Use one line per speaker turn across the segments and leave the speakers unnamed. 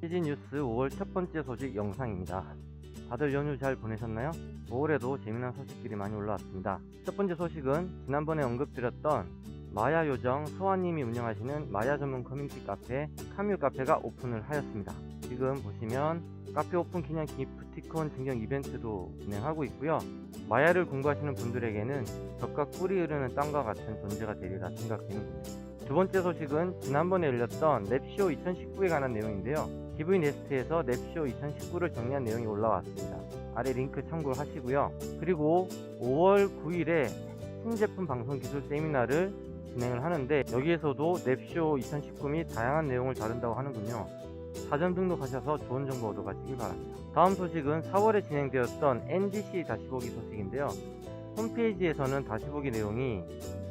시즌 뉴스 5월 첫 번째 소식 영상입니다. 다들 연휴 잘 보내셨나요? 5월에도 재미난 소식들이 많이 올라왔습니다. 첫 번째 소식은 지난번에 언급드렸던 마야 요정 소아님이 운영하시는 마야 전문 커뮤니티 카페 카뮤 카페가 오픈을 하였습니다. 지금 보시면 카페 오픈 기념 기프티콘 증정 이벤트도 진행하고 있고요. 마야를 공부하시는 분들에게는 젖과 꿀이 흐르는 땅과 같은 존재가 되리라 생각되는군요. 두 번째 소식은 지난번에 열렸던 랩쇼 2019에 관한 내용인데요. 기브인 네스트에서 랩쇼 2019를 정리한 내용이 올라왔습니다. 아래 링크 참고하시고요. 그리고 5월 9일에 신제품 방송 기술 세미나를 진행을 하는데 여기에서도 랩쇼 2019 및 다양한 내용을 다룬다고 하는군요. 사전 등록하셔서 좋은 정보 얻어가시기 바랍니다. 다음 소식은 4월에 진행되었던 NGC 다시 보기 소식인데요. 홈페이지에서는 다시 보기 내용이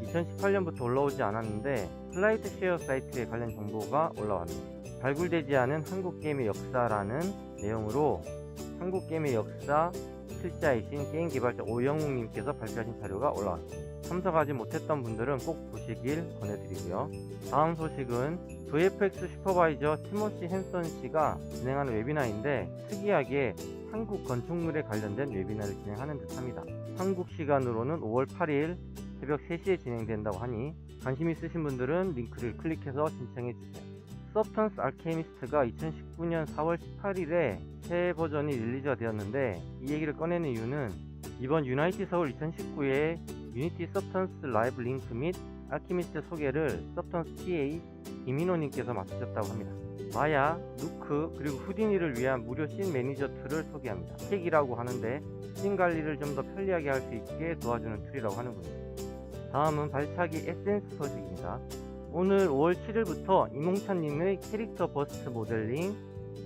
2018년부터 올라오지 않았는데 플라이트 쉐어 사이트에 관련 정보가 올라왔습니다. 발굴되지 않은 한국 게임의 역사라는 내용으로 한국 게임의 역사 실자이신 게임 개발자 오영웅님께서 발표하신 자료가 올라왔습니다. 참석하지 못했던 분들은 꼭 보시길 권해드리고요. 다음 소식은 VFX 슈퍼바이저 티모시 헨선 씨가 진행하는 웨비나인데 특이하게 한국 건축물에 관련된 웨비나를 진행하는 듯 합니다. 한국 시간으로는 5월 8일 새벽 3시에 진행된다고 하니 관심 있으신 분들은 링크를 클릭해서 신청해 주세요. 서브턴스 알케미스트가 2019년 4월 18일에 새 버전이 릴리즈가 되었는데 이 얘기를 꺼내는 이유는 이번 유나이티 서울 2019에 유니티 서브턴스 라이브 링크 및 알케미스트 소개를 서브턴스 TA 이민호님께서 맡으셨다고 합니다. 마야, 누크, 그리고 후디니를 위한 무료 씬 매니저 툴을 소개합니다. 텍이라고 하는데 씬 관리를 좀 더 편리하게 할 수 있게 도와주는 툴이라고 하는군요. 다음은 발차기 에센스 소식입니다. 오늘 5월 7일부터 이몽찬님의 캐릭터 버스트 모델링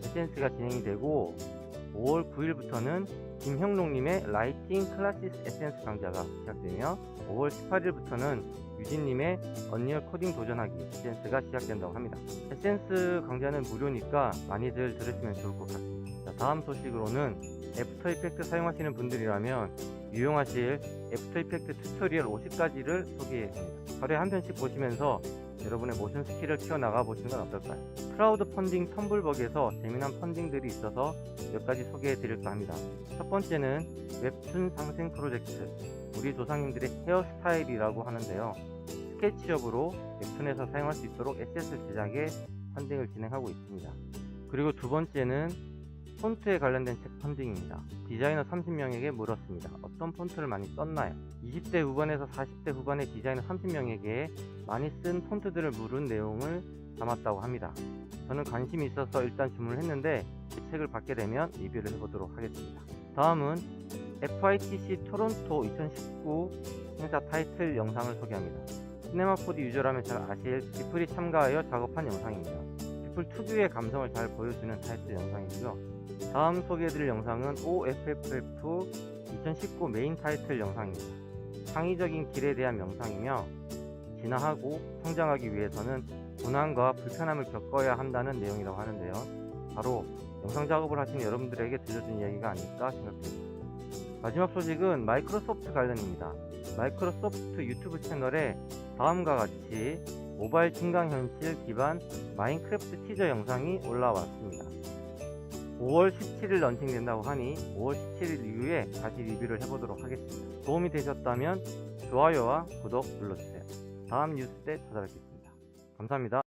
에센스가 진행이 되고 5월 9일부터는 김형록님의 라이팅 클라시스 에센스 강좌가 시작되며 5월 18일부터는 유진님의 언리얼 코딩 도전하기 에센스가 시작된다고 합니다. 에센스 강좌는 무료니까 많이들 들으시면 좋을 것 같습니다. 자, 다음 소식으로는 애프터 이펙트 사용하시는 분들이라면 유용하실 애프터 이펙트 튜토리얼 50가지를 소개해드립니다. 하루에 한 편씩 보시면서 여러분의 모션 스킬을 키워나가 보시는 건 어떨까요? 크라우드 펀딩 텀블벅에서 재미난 펀딩들이 있어서 몇 가지 소개해 드릴까 합니다. 첫 번째는 웹툰 상생 프로젝트. 우리 조상님들의 헤어스타일이라고 하는데요. 스케치업으로 웹툰에서 사용할 수 있도록 에셋을 제작에 펀딩을 진행하고 있습니다. 그리고 두 번째는 폰트에 관련된 책 펀딩입니다. 디자이너 30명에게 물었습니다. 어떤 폰트를 많이 썼나요? 20대 후반에서 40대 후반의 디자이너 30명에게 많이 쓴 폰트들을 물은 내용을 담았다고 합니다. 저는 관심이 있어서 일단 주문을 했는데 이 책을 받게 되면 리뷰를 해보도록 하겠습니다. 다음은 FITC 토론토 2019 행사 타이틀 영상을 소개합니다. 시네마 4D 유저라면 잘 아실 디플이 참가하여 작업한 영상입니다. 디플 특유의 감성을 잘 보여주는 타이틀 영상이고요. 다음 소개해드릴 영상은 OFFF 2019 메인 타이틀 영상입니다. 창의적인 길에 대한 명상이며 진화하고 성장하기 위해서는 고난과 불편함을 겪어야 한다는 내용이라고 하는데요. 바로 영상 작업을 하시는 여러분들에게 들려준 이야기가 아닐까 생각됩니다. 마지막 소식은 마이크로소프트 관련입니다. 마이크로소프트 유튜브 채널에 다음과 같이 모바일 증강현실 기반 마인크래프트 티저 영상이 올라왔습니다. 5월 17일 런칭된다고 하니 5월 17일 이후에 다시 리뷰를 해보도록 하겠습니다. 도움이 되셨다면 좋아요와 구독 눌러주세요. 다음 뉴스 때 찾아뵙겠습니다. 감사합니다.